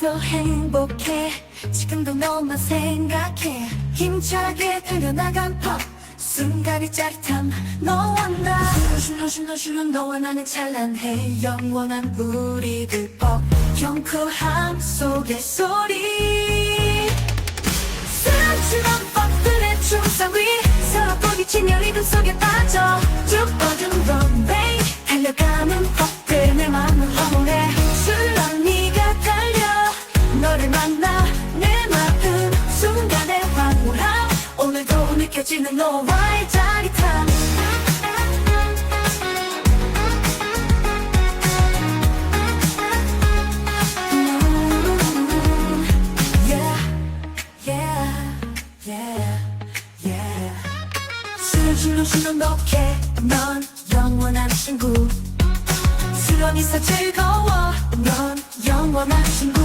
있어 행복해. 지금도 너만 생각해. 힘차게 달려나간 법. 순간의 짜릿함. 너와 나 슈러 너와 나는 찬란해. 영원한 우리들 법. 경쾌함 속의 소리. 사랑스런 법들의 충성 위. 서로 부딪힌 열리금 속에 빠져. 쭉 뻗은 런웨이 달려가는 법 느껴지는 너와의 짜릿함. 음. 술줄로 술로 넣게 넌 영원한 친구. 수련이서 즐거워 넌 영원한 친구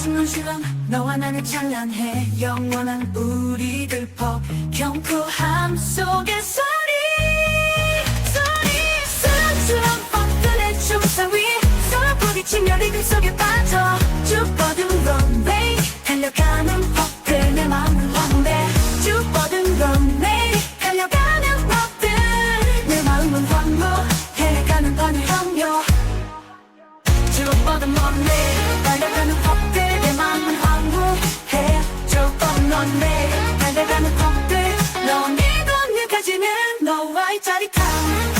순간 순간 너와 나는 찬란해. 영원한 우리들 법. 경쾌함 속의 소리 소리. 사랑스러운 법들의 충성 위. 서로 부딪히며 리듬 속에 빠져. 쭉 뻗은 런웨이 달려가는 법들. 내 마음을 황홀해. 쭉 뻗은 런웨이 달려가는 법들. 내 마음은 황홀해. 가는 바늘 향려 쭉 뻗은 런웨이 런웨이 달려가